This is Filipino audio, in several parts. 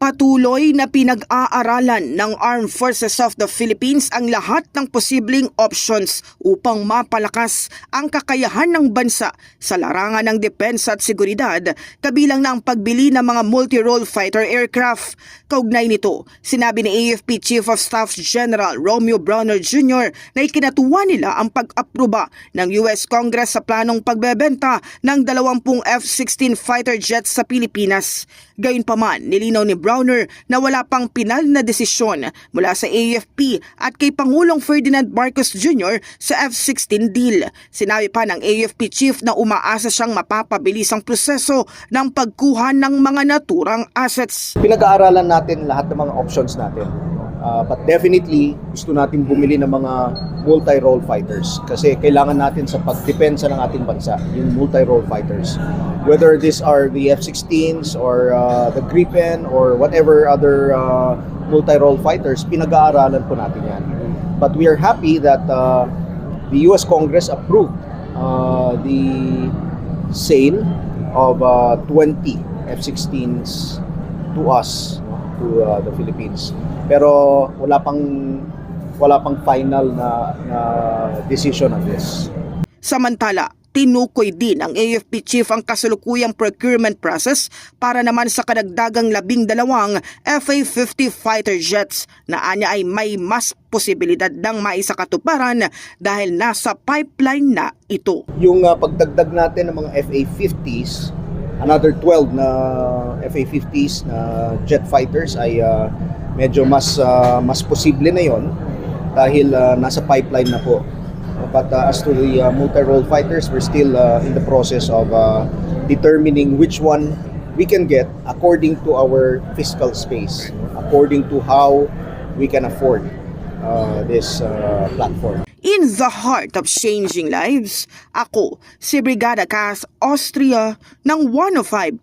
Patuloy na pinag-aaralan ng Armed Forces of the Philippines ang lahat ng posibleng options upang mapalakas ang kakayahan ng bansa sa larangan ng depensa at seguridad kabilang na ang pagbili ng mga multi-role fighter aircraft. Kaugnay nito, sinabi ni AFP Chief of Staff General Romeo Browner Jr. na ikinatuwa nila ang pag-aproba ng US Congress sa planong pagbebenta ng 20 F-16 fighter jets sa Pilipinas. Gayunpaman, nilinaw ni Browner na wala pang pinal na desisyon mula sa AFP at kay Pangulong Ferdinand Marcos Jr. sa F-16 deal. Sinabi pa ng AFP chief na umaasa siyang mapapabilis ang proseso ng pagkuha ng mga naturang assets. pinag-aaralan natin lahat ng mga options natin. Uh, but definitely, gusto natin bumili ng mga multi-role fighters kasi kailangan natin sa pagdepensa ng ating bansa, yung multi-role fighters. Whether these are the F-16s or uh, the Gripen or whatever other uh, multi-role fighters, pinag-aaralan po natin yan. But we are happy that uh, the US Congress approved uh, the sale of uh, 20 F-16s to us to uh, the Philippines pero wala pang wala pang final na, na decision on this Samantala, tinukoy din ng AFP chief ang kasalukuyang procurement process para naman sa kadagdagang labing dalawang FA-50 fighter jets na anya ay may mas posibilidad ng maisakatuparan dahil nasa pipeline na ito. yung uh, pagdagdag natin ng mga FA-50s another 12 na FA-50s na jet fighters ay uh, medyo mas uh, mas posible na yon dahil uh, nasa pipeline na po. But uh, as to the uh, multi-role fighters we're still uh, in the process of uh, determining which one we can get according to our fiscal space according to how we can afford uh, this uh, platform In the heart of changing lives, ako si Brigada Cas Austria ng 105.1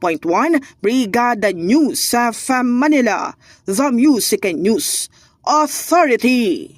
Brigada News sa Manila, The Music and News Authority.